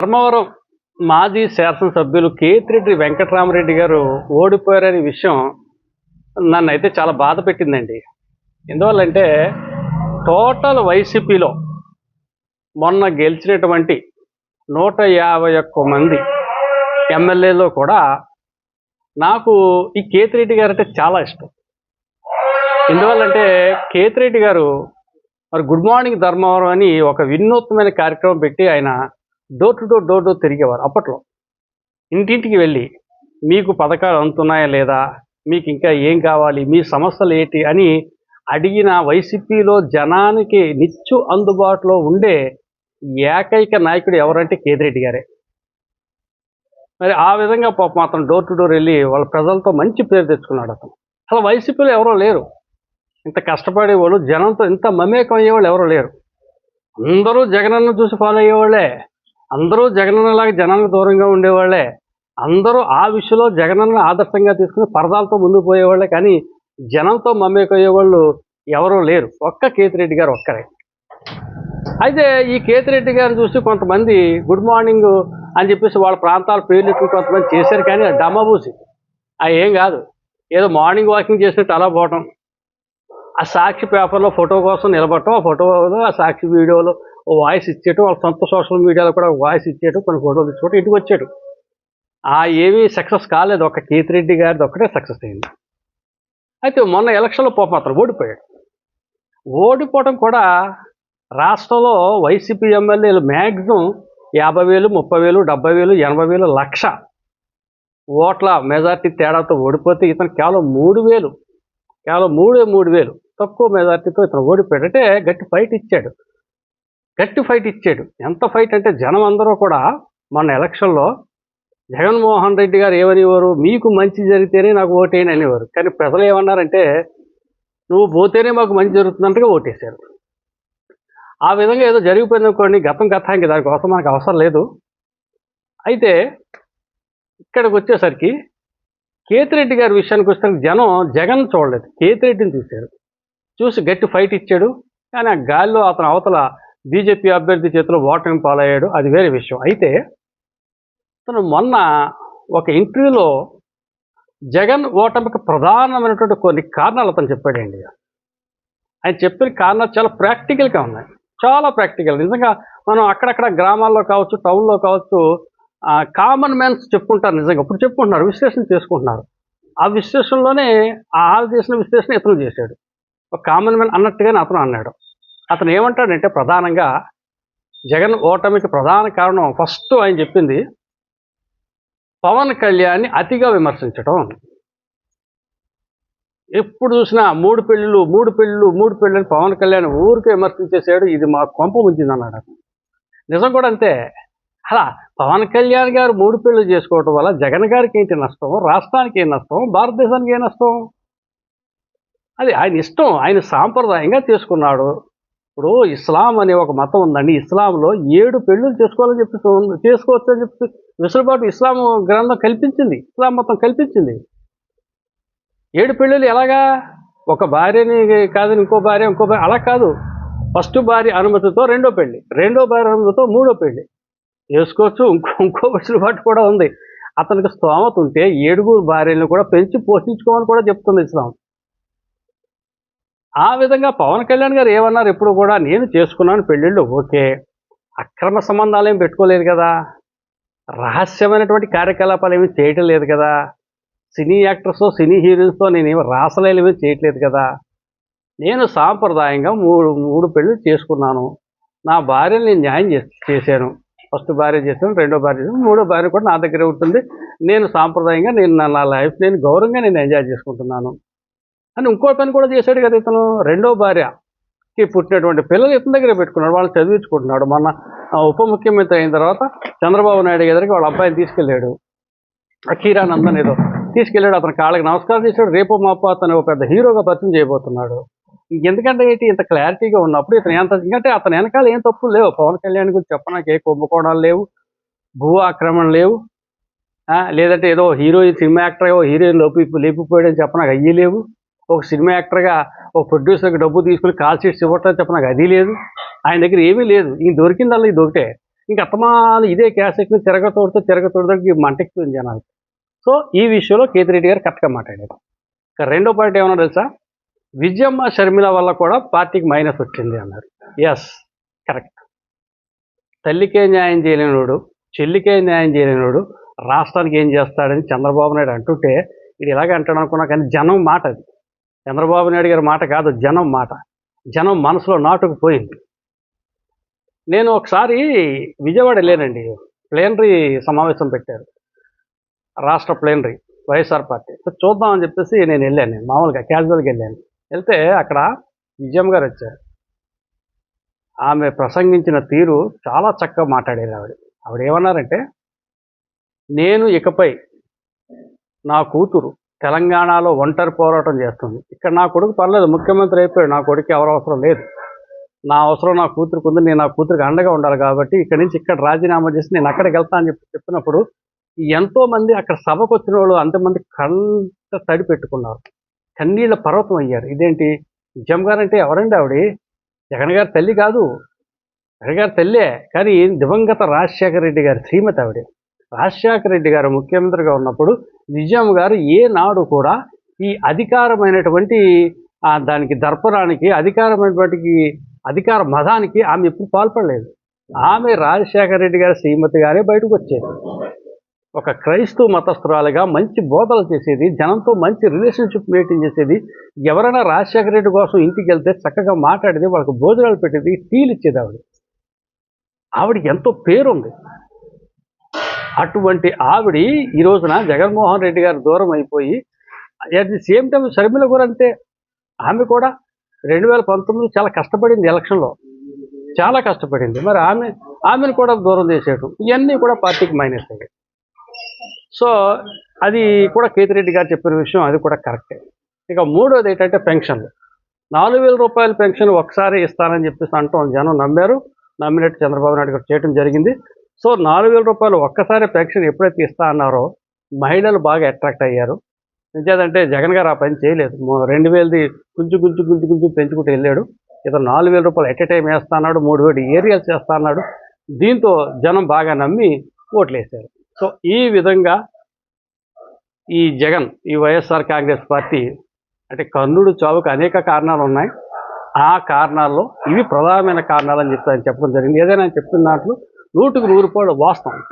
ధర్మవరం మాజీ శాసనసభ్యులు కేతిరెడ్డి వెంకటరామరెడ్డి గారు ఓడిపోయారనే విషయం నన్ను అయితే చాలా బాధ పెట్టిందండి. ఎందువల్లంటే టోటల్ వైసీపీలో మొన్న గెలిచినటువంటి నూట యాభై ఒక్క మంది ఎమ్మెల్యేలో కూడా నాకు ఈ కేతిరెడ్డి గారు అంటే చాలా ఇష్టం. ఎందువల్లంటే కేతిరెడ్డి గారు మరి గుడ్ మార్నింగ్ ధర్మవరం అని ఒక వినూత్నమైన కార్యక్రమం పెట్టి ఆయన door to door door door తిరిగేవారు. అప్పట్లో ఇంటింటికి వెళ్ళి మీకు పథకాలు అందుతున్నాయా లేదా? మీకు ఇంకా ఏం కావాలి? మీ సమస్యలు ఏంటి? అని అడిగిన వైసీపీలో జనానికి నిత్యు అందుబాటులో ఉండే ఏకైక నాయకుడు ఎవరంటే కేదిరెడ్డి గారే. మరి ఆ విధంగా పాప మాత్రం డోర్ టు డోర్ వెళ్ళి వాళ్ళ ప్రజలతో మంచి పేరు తెచ్చుకున్నాడు అతను. అసలు వైసీపీలో ఎవరో లేరు. ఇంత కష్టపడేవాళ్ళు జనంతో ఇంత మమేకం అయ్యేవాళ్ళు ఎవరో లేరు. అందరూ జగనన్న చూసి ఫాలో అయ్యేవాళ్ళే. అందరూ జగనన్నలాగా జనానికి దూరంగా ఉండేవాళ్ళే అందరూ ఆ విషయంలో జగనన్న ఆదర్శంగా తీసుకుని పరదాలతో ముందుకు పోయేవాళ్ళే కానీ జనంతో మమ్మేకయ్యేవాళ్ళు ఎవరూ లేరు. ఒక్క కేతిరెడ్డి గారు ఒక్కరే. అయితే ఈ కేతిరెడ్డి గారు చూసి కొంతమంది గుడ్ మార్నింగ్ అని చెప్పేసి వాళ్ళ ప్రాంతాల పేర్లు కొంతమంది చేశారు. కానీ డమ్మబూసి అది ఏం కాదు. ఏదో మార్నింగ్ వాకింగ్ చేసినట్టు అలా పోవటం. ఆ సాక్షి పేపర్లో ఫోటో కోసం నిలబడటం ఆ ఫోటోలో ఆ సాక్షి వీడియోలో ఓ వాయిస్ ఇచ్చేయటం వాళ్ళ సొంత సోషల్ మీడియాలో కూడా వాయిస్ ఇచ్చేయటం కొన్ని ఫోటోలు తీసుకోవటం ఇంటికి వచ్చాడు. ఆ ఏమీ సక్సెస్ కాలేదు. ఒక కేతిరెడ్డి గారిది ఒక్కటే సక్సెస్ అయింది. అయితే మొన్న ఎలక్షన్లో పోప అతను ఓడిపోయాడు. ఓడిపోవడం కూడా రాష్ట్రంలో వైసీపీ ఎమ్మెల్యేలు మ్యాక్సిమం యాభై వేలు ముప్పై వేలు డెబ్బై వేలు ఎనభై వేలు లక్ష ఓట్ల మెజార్టీ తేడాతో ఓడిపోతే ఇతను కేవలం మూడు వేలు కేవలం మూడే మూడు వేలు తక్కువ మెజార్టీతో ఇతను ఓడిపోయాడు. అంటే గట్టి ఫైట్ ఇచ్చాడు. గట్టి ఫైట్ ఇచ్చాడు. ఎంత ఫైట్ అంటే జనం అందరూ కూడా మొన్న ఎలక్షన్లో జగన్మోహన్ రెడ్డి గారు ఏమనేవారు? మీకు మంచి జరిగితేనే నాకు ఓటేయని అనేవారు. కానీ ప్రజలు ఏమన్నారంటే నువ్వు పోతేనే మాకు మంచి జరుగుతుందంటగా ఓటేశారు. ఆ విధంగా ఏదో జరిగిపోయింది అనుకోండి గతం గతానికి దానికోసం మనకు అవసరం లేదు. అయితే ఇక్కడికి వచ్చేసరికి కేతిరెడ్డి గారి విషయానికి వస్తే జనం జగన్ చూడలేదు. కేతిరెడ్డిని చూశారు. చూసి గట్టి ఫైట్ ఇచ్చాడు. కానీ ఆ గాలిలో అతను అవతల బీజేపీ అభ్యర్థి చేతిలో ఓటమి పాలయ్యాడు. అది వేరే విషయం. అయితే తను మొన్న ఒక ఇంటర్వ్యూలో జగన్ ఓటమికి ప్రధానమైనటువంటి కొన్ని కారణాలు అతను చెప్పాడండి. ఆయన చెప్పిన కారణాలు చాలా ప్రాక్టికల్గా ఉన్నాయి. చాలా ప్రాక్టికల్. నిజంగా మనం అక్కడక్కడ గ్రామాల్లో కావచ్చు టౌన్లో కావచ్చు కామన్ మ్యాన్స్ చెప్పుకుంటారు నిజంగా. ఇప్పుడు చెప్పుకుంటున్నారు విశ్లేషణ చేసుకుంటున్నారు. ఆ విశ్లేషణలోనే ఆ చేసిన విశ్లేషణ ఇతను చేశాడు. ఒక కామన్ మ్యాన్ అన్నట్టుగానే అతను అన్నాడు. అతను ఏమంటాడంటే ప్రధానంగా జగన్ ఓటమికి ప్రధాన కారణం ఫస్ట్ ఆయన చెప్పింది పవన్ కళ్యాణ్ని అతిగా విమర్శించడం ఎప్పుడు చూసినా మూడు పెళ్ళిళ్ళు మూడు పెళ్ళిళ్ళు మూడు పెళ్ళిళ్ళు పవన్ కళ్యాణ్ ఊరికే విమర్శించేసాడు ఇది మా కొంప ముంచింది అన్నాడు అతను. నిజం కూడా అంతే. అలా పవన్ కళ్యాణ్ గారు మూడు పెళ్ళి చేసుకోవటం వల్ల జగన్ గారికి ఏంటి నష్టం? రాష్ట్రానికి ఏం నష్టం? భారతదేశానికి ఏం నష్టం? అది ఆయన ఇష్టం ఆయన సాంప్రదాయంగా చేసుకున్నాడు ఇప్పుడు ఇస్లాం అనే ఒక మతం ఉందండి. ఇస్లాంలో ఏడు పెళ్ళిళ్ళు చేసుకోవాలని చెప్పి చేసుకోవచ్చు అని చెప్పి వెసులుబాటు ఇస్లాం గ్రంథం కల్పించింది. ఇస్లాం మతం కల్పించింది. ఏడు పెళ్ళిళ్ళు ఎలాగా? ఒక భార్యని కాదని ఇంకో భార్య ఇంకో భార్య అలా కాదు. ఫస్ట్ భార్య అనుమతితో రెండో పెళ్ళి రెండో భార్య అనుమతితో మూడో పెళ్ళి చేసుకోవచ్చు ఇంకో ఇంకో వెసులుబాటు కూడా ఉంది. అతనికి స్తోమత ఉంటే ఏడుగురు భార్యలను కూడా పెంచి పోషించుకోమని కూడా చెప్తుంది ఇస్లాం. ఆ విధంగా పవన్ కళ్యాణ్ గారు ఏమన్నారు ఎప్పుడు కూడా నేను చేసుకున్నాను పెళ్ళిళ్ళు ఓకే. అక్రమ సంబంధాలు ఏం పెట్టుకోలేదు కదా. రహస్యమైనటువంటి కార్యకలాపాలు ఏమీ చేయటం లేదు కదా. సినీ యాక్టర్స్తో సినీ హీరోయిన్స్తో నేనేమి రాసలేలు ఏమి చేయట్లేదు కదా. నేను సాంప్రదాయంగా మూడు మూడు పెళ్ళి చేసుకున్నాను. నా భార్యను నేను న్యాయం చేశాను. ఫస్ట్ భార్య చేశాను రెండో భార్య చేశాను మూడో భార్య కూడా నా దగ్గరే ఉంటుంది. నేను సాంప్రదాయంగా నేను నా- నా లైఫ్ నేను గౌరవంగా నేను ఎంజాయ్ చేసుకుంటున్నాను. అని ఇంకో పని కూడా చేశాడు కదా ఇతను. రెండో భార్యకి పుట్టినటువంటి పిల్లలు ఇతని దగ్గర పెట్టుకున్నాడు. వాళ్ళు చదివించుకుంటున్నాడు. మొన్న ఉప ముఖ్యమంత్రి అయిన తర్వాత చంద్రబాబు నాయుడు గారికి వాళ్ళ అబ్బాయిని తీసుకెళ్ళాడు. అఖీరానందన్ ఏదో తీసుకెళ్ళాడు. అతను కాళ్ళకి నమస్కారం చేశాడు. రేపు మాపు అతను ఒక పెద్ద హీరోగా పరిచయం చేయబోతున్నాడు. ఎందుకంటే ఏంటి? ఇంత క్లారిటీగా ఉన్నప్పుడు ఇతను ఎంత ఎందుకంటే అతని వెనకాల ఏం తప్పులు లేవు. పవన్ కళ్యాణ్ గురించి చెప్పడానికి ఏ కుంభకోణాలు లేవు? భూ ఆక్రమణ లేవు? ఆ, లేదంటే ఏదో హీరోయిన్ సినిమా యాక్టర్ ఏవో హీరోయిన్ లోపి లేపిపోయాడని చెప్పడానికి అయ్యి లేవు. ఒక సినిమా యాక్టర్గా ఒక ప్రొడ్యూసర్కి డబ్బు తీసుకుని కాల్ షీట్స్ ఇవ్వటం చెప్ప నాకు అది లేదు. ఆయన దగ్గర ఏమీ లేదు. ఇంక దొరికిందల్లా ఇది ఒకటే ఇంక అత్తమాలు ఇదే క్యాసెట్ని తిరగతోడుతూ తిరగతోడుతూ మంటెక్కుతుంది జనాలు. సో ఈ విషయంలో కేతిరెడ్డి గారు కరెక్ట్గా మాట్లాడారు. ఇక రెండో పాయింట్ ఏమన్నా తెలుసా? విజయమ్మ షర్మిల వల్ల కూడా పార్టీకి మైనస్ వచ్చింది అన్నారు. ఎస్ కరెక్ట్ తల్లికే న్యాయం చేయలేనివాడు చెల్లికే న్యాయం చేయలేనివాడు రాష్ట్రానికి ఏం చేస్తాడని చంద్రబాబు నాయుడు అంటుంటే ఇది ఇలాగే అంటాడు అనుకున్నా కానీ జనం మాట అది చంద్రబాబు నాయుడు గారి మాట కాదు జనం మాట. జనం మనసులో నాటుకుపోయింది. నేను ఒకసారి విజయవాడ వెళ్ళానండి. ప్లేనరీ సమావేశం పెట్టారు. రాష్ట్ర ప్లేనరీ వైఎస్ఆర్ పార్టీ. చూద్దామని చెప్పేసి నేను వెళ్ళాను. నేను మామూలుగా క్యాజువల్గా వెళ్ళాను. వెళ్తే అక్కడ విజయమ్మ గారు వచ్చారు. ఆమె ప్రసంగించిన తీరు చాలా చక్కగా మాట్లాడేది ఆవిడ. ఆవిడ ఏమన్నారంటే నేను ఇకపై నా కూతురు తెలంగాణలో ఒంటరి పోరాటం చేస్తుంది. ఇక్కడ నా కొడుకు పర్లేదు ముఖ్యమంత్రి అయిపోయాడు నా కొడుకు ఎవరు అవసరం లేదు. నా అవసరం నా కూతురుకు ఉంది నేను నా కూతురికి అండగా ఉండాలి కాబట్టి ఇక్కడ నుంచి ఇక్కడ రాజీనామా చేసి నేను అక్కడికి వెళ్తా అని చెప్పి చెప్పినప్పుడు ఎంతో మంది అక్కడ సభకు వచ్చిన వాళ్ళు అంతమంది కంట తడి పెట్టుకున్నారు. కన్నీళ్ళ పర్వతం అయ్యారు. ఇదేంటి? విజయం అంటే ఎవరండి ఆవిడ? జగన్ గారి తల్లి కాదు. జగన్ గారి తల్లే. కానీ దివంగత రాజశేఖర రెడ్డి గారి శ్రీమతి ఆవిడే. రాజశేఖర రెడ్డి గారు ముఖ్యమంత్రిగా ఉన్నప్పుడు నిజాం గారు ఏనాడు కూడా ఈ అధికారమైనటువంటి దానికి దర్పణానికి అధికారమైనటువంటి అధికార మదానికి ఆమె ఎప్పుడు పాల్పడలేదు. ఆమె రాజశేఖర రెడ్డి గారి శ్రీమతి గారే బయటకు వచ్చేది. ఒక క్రైస్తవ మతస్థురాలుగా మంచి బోధలు చేసేది జనంతో మంచి రిలేషన్షిప్ మెయింటైన్ చేసేది ఎవరైనా రాజశేఖర రెడ్డి కోసం ఇంటికి వెళ్తే చక్కగా మాట్లాడేది వాళ్ళకి భోజనాలు పెట్టేది టీలు ఇచ్చేది ఆవిడ. ఆవిడకి ఎంతో పేరుంది. అటువంటి ఆవిడ ఈ రోజున జగన్మోహన్ రెడ్డి గారు దూరం అయిపోయి at the same time Sharmila కూడా అంతే. ఆమె కూడా రెండు వేల పంతొమ్మిదిలో చాలా కష్టపడింది ఎలక్షన్లో. చాలా కష్టపడింది. మరి ఆమె ఆమెను కూడా దూరం చేసేయటం. ఇవన్నీ కూడా పార్టీకి మైనస్ అయ్యాయి. సో అది కూడా కేతిరెడ్డి గారు చెప్పిన విషయం అది కూడా కరెక్టే. ఇక మూడోది ఏంటంటే పెన్షన్లు. నాలుగు వేల రూపాయల పెన్షన్ ఒకసారి ఇస్తానని చెప్పేసి అంటాం జనం నమ్మారు. నమ్మినట్టు చంద్రబాబు నాయుడు గారు చేయడం జరిగింది. సో నాలుగు వేల రూపాయలు ఒక్కసారి పెన్షన్ ఎప్పుడైతే ఇస్తా అన్నారో మహిళలు బాగా అట్రాక్ట్ అయ్యారు. నిజేదంటే జగన్ గారు ఆ పని చేయలేదు. రెండు వేలది గుంజు గుంజు గుంజు గుంజు పెంచుకుంటూ వెళ్ళాడు. ఇతను నాలుగు వేల రూపాయలు ఎట్ ఎ టైం వేస్తా అన్నాడు మూడు వేలు ఏరియాలు చేస్తా అన్నాడు. దీంతో జనం బాగా నమ్మి ఓట్లు వేశారు సో ఈ విధంగా ఈ జగన్ ఈ వైఎస్ఆర్ కాంగ్రెస్ పార్టీ అంటే కర్ణుడు చావుకు అనేక కారణాలు ఉన్నాయి. ఆ కారణాల్లో ఇవి ప్రధానమైన కారణాలు అని చెప్పి చెప్పడం జరిగింది. ఏదైనా చెప్తున్న దాంట్లో நூற்றுக்கு நூறு ரூபாயோட வாஸ்தவம்